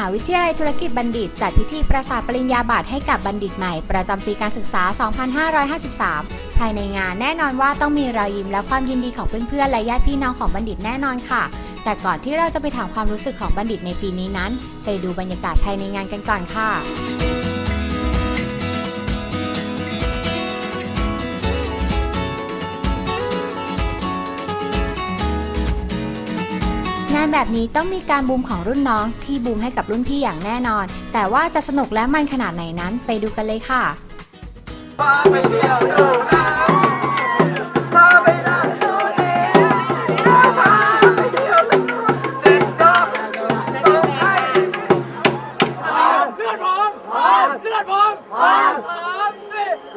าวิทยาลัยธุรกิจบัณฑิต จัดพิธีประสาทปริญญาบัตรให้กับบัณฑิตใหม่ ประจำปีการศึกษา 2553 ภายในงานแน่นอนว่าต้องมีรอยยิ้มและความยินดีของเพื่อนๆ และญาติพี่น้องของบัณฑิตแน่นอนค่ะ แต่ก่อนที่เราจะไปถามความรู้สึกของบัณฑิตในปีนี้นั้น ไปดูบรรยากาศภายในงานกันก่อนค่ะ งานแบบนี้ต้องมีการบูมของรุ่นน้องที่บูมให้กับรุ่นพี่อย่างแน่นอน แต่ว่าจะสนุกและมันขนาดไหนนั้นไปดูกันเลยค่ะ เลือดผมเลือดผม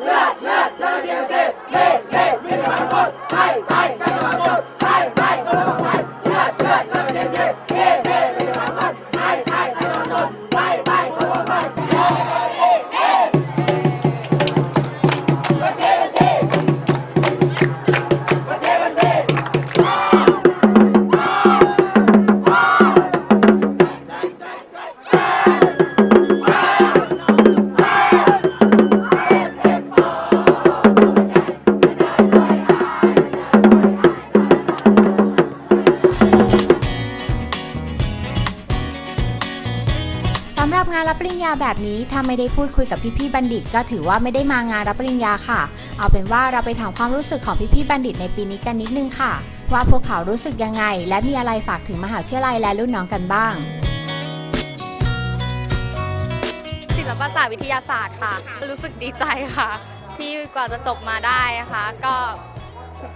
เลือดเลือดเลือดเสียงสิเล่เล่มีสมาคมไทยไทยไานรับปริญญาแบบนี้ถ้าไม่ได้พูดคุยกับพี่ๆบัณฑิต ก็ถือว่าไม่ได้มางานรับปริญญาค่ะ เอาเป็นว่าเราไปถามความรู้สึกของพี่ๆบัณฑิตในปีนี้กันนิดนึงค่ะ ว่าพวกเขารู้สึกยังไง และมีอะไรฝากถึงมหาวิทยาลัยและรุ่นน้องกันบ้าง ศิลปศาสตร์วิทยาศาสตร์ค่ะ รู้สึกดีใจค่ะ ที่กว่าจะจบมาได้นะคะ ก็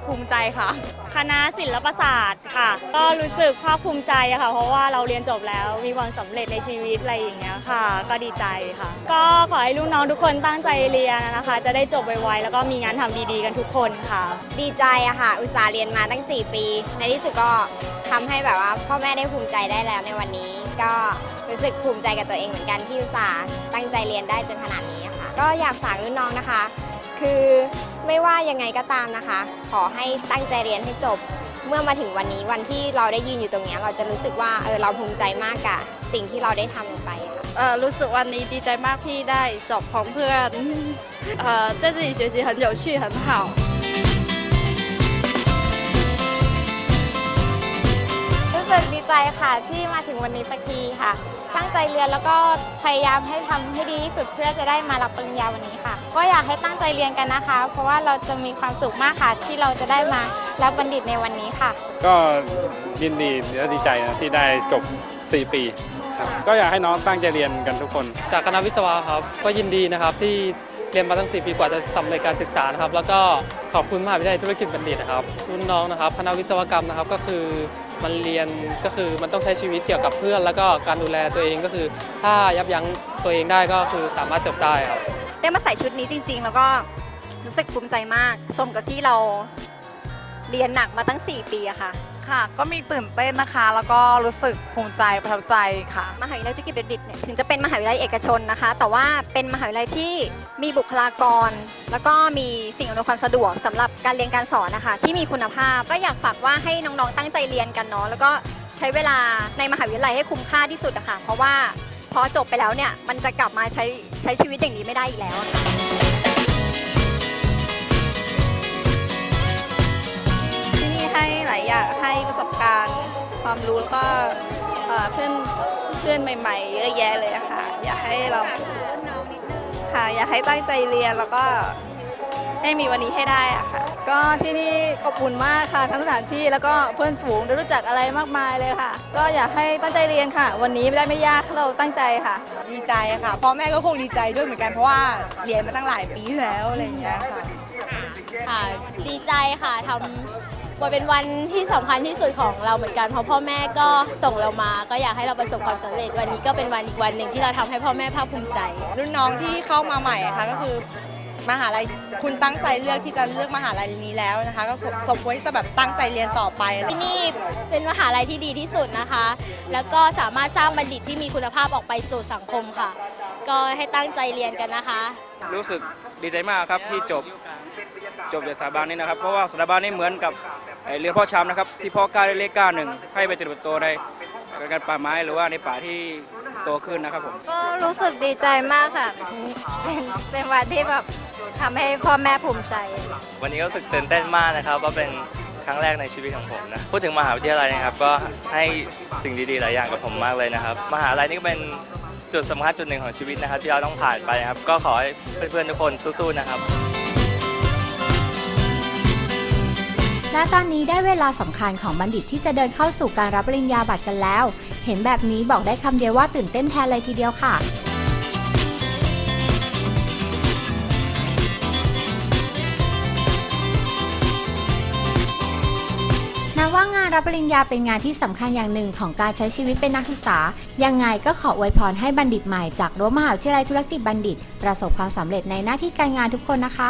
ภูมิใจค่ะ คณะศิลปศาสตร์ค่ะ ก็รู้สึกภาคภูมิใจค่ะ เพราะว่าเราเรียนจบแล้วมีความสำเร็จในชีวิตอะไรอย่างเงี้ยค่ะ ก็ดีใจค่ะ ก็ขอให้ลูกน้องทุกคนตั้งใจเรียนนะคะ จะได้จบไวๆแล้วก็มีงานทำดีๆกันทุกคนค่ะ ดีใจอะค่ะ อุตส่าห์เรียนมาตั้ง 4 ปี ในที่สุดก็ทำให้แบบว่าพ่อแม่ได้ภูมิใจได้แล้วในวันนี้ ก็รู้สึกภูมิใจกับตัวเองเหมือนกันที่อุตส่าห์ตั้งใจเรียนได้จนขนาดนี้ค่ะ ก็อยากฝากรุ่นน้องนะคะ คือไม่ว่ายังไงก็ตามนะคะ อให้ตั้งใจเรียนให้จบ เมื่อมาถึงวันนี้วันที่เราได้ยืนอยู่ตรงเนี้ยเราจะรู้สึกว่าเออเราภูมิใจมากกับสิ่งที่เราได้ทำลงไปค่ะ 呃，รู้สึกวันนี้ดีใจมากที่ได้จบพร้อมเพื่อน เอ่อ在这里学习很有趣很好。 ดีใจค่ะที่มาถึงวันนี้สักทีค่ะ ตั้งใจเรียนแล้วก็พยายามให้ทำให้ดีที่สุดเพื่อจะได้มารับปริญญาวันนี้ค่ะ ก็อยากให้ตั้งใจเรียนกันนะคะ เพราะว่าเราจะมีความสุขมากค่ะ ที่เราจะได้มารับบัณฑิตในวันนี้ค่ะ ก็ยินดีและดีใจนะที่ได้จบ 4 ปีครับก็อยากให้น้องตั้งใจเรียนกันทุกคน จากคณะวิศวะครับ ก็ยินดีนะครับที่เรียนมาตั้ง 4 ปีกว่าจะสำเร็จการศึกษานะครับ แล้วก็ ขอบคุณมหาวิทยาลัยธุรกิจบัณฑิตนะครับ รุ่นน้องนะครับคณะวิศวกรรมนะครับก็คือมันเรียนก็คือมันต้องใช้ชีวิตเกี่ยวกับเพื่อน แล้วก็การดูแลตัวเองก็คือ ถ้ายับยั้งตัวเองได้ก็คือสามารถจบได้ครับได้มาใส่ชุดนี้จริง ๆ แล้วก็รู้สึกภูมิใจมาก สมกับที่เราเรียนหนักมาตั้ง 4 ปีอะค่ะ ค่ะ ก็มีตื่นเต้นนะคะ แล้วก็รู้สึกภูมิใจประทับใจค่ะ มหาวิทยาลัยธุรกิจบัณฑิตเนี่ยถึงจะเป็นมหาวิทยาลัยเอกชนนะคะ แต่ว่าเป็นมหาวิทยาลัยที่มีบุคลากร แล้วก็มีสิ่งอำนวยความสะดวกสำหรับการเรียนการสอนนะคะ ที่มีคุณภาพก็อยากฝากว่าให้น้องๆตั้งใจเรียนกันเนาะแล้วก็ใช้เวลาในมหาวิทยาลัยให้คุ้มค่าที่สุดอะค่ะเพราะว่าพอจบไปแล้วเนี่ยมันจะกลับมาใช้ใช้ชีวิตอย่างนี้ไม่ได้อีกแล้วอะค่ะ ความรู้แล้วก็เอ่อเพื่อนเพื่อนใหม่ ๆ เยอะแยะเลยอะค่ะ อยากให้เราค่ะอยากให้ตั้งใจเรียนแล้วก็ให้มีวันนี้ให้ได้อะค่ะ ก็ที่นี่อบอุ่นมากค่ะ ทั้งสถานที่แล้วก็เพื่อนฝูงได้รู้จักอะไรมากมายเลยค่ะ ก็อยากให้ตั้งใจเรียนค่ะ วันนี้ไม่ได้ไม่ยากถ้าเราตั้งใจค่ะ ดีใจค่ะพ่อแม่ก็คงดีใจด้วยเหมือนกันเพราะว่าเรียนมาตั้งหลายปีแล้วอะไรอย่างเงี้ยค่ะค่ะ ดีใจค่ะทำวันเป็นวันที่สำคัญที่สุดของเราเหมือนกันเพราะพ่อแม่ก็ส่งเรามา ก็อยากให้เราประสบความสำเร็จ วันนี้ก็เป็นวันอีกวันหนึ่งที่เราทำให้พ่อแม่ภาคภูมิใจ รุ่นน้องที่เข้ามาใหม่อะค่ะก็คือมหาลัยคุณตั้งใจเลือกที่จะเลือกมหาลัยนี้แล้วนะคะ ก็สมควรที่จะแบบตั้งใจเรียนต่อไปที่นี่เป็นมหาลัยที่ดีที่สุดนะคะ แล้วก็สามารถสร้างบัณฑิตที่มีคุณภาพออกไปสู่สังคมค่ะ ก็ให้ตั้งใจเรียนกันนะคะ รู้สึกดีใจมากครับที่จบจบจากสถาบันนี้นะครับ เพราะว่าสถาบันนี้เหมือนกับไอ้เรือพ่อช้ำนะครับ ที่พ่อกล้าได้เลขกล้าหนึ่งให้ไปเจริญเติบโตในการป่าไม้หรือว่าในป่าที่โตขึ้นนะครับผม ก็รู้สึกดีใจมากค่ะ เป็นเป็นวันที่แบบทำให้พ่อแม่ภูมิใจ วันนี้ก็รู้สึกตื่นเต้นมากนะครับว่าเป็นครั้งแรกในชีวิตของผมนะพูดถึงมหาวิทยาลัยนะครับ ก็ให้สิ่งดีๆหลายอย่างกับผมมากเลยนะครับ มหาลัยนี่ก็เป็น จุดสำคัญจุดหนึ่งของชีวิตนะครับ ที่เราต้องผ่านไปนะครับ ก็ขอให้เพื่อนๆทุกคนสู้ๆนะครับ และตอนนี้ได้เวลาสำคัญของบัณฑิตที่จะเดินเข้าสู่การรับปริญญาบัตรกันแล้ว เห็นแบบนี้บอกได้คำเดียวว่าตื่นเต้นแทนเลยทีเดียวค่ะ รับปริญญาเป็นงานที่สำคัญอย่างหนึ่งของการใช้ชีวิตเป็นนักศึกษา ยังไงก็ขออวยพรให้บัณฑิตใหม่จากรั้วมหาวิทยาลัยธุรกิจบัณฑิต ประสบความสำเร็จในหน้าที่การงานทุกคนนะคะ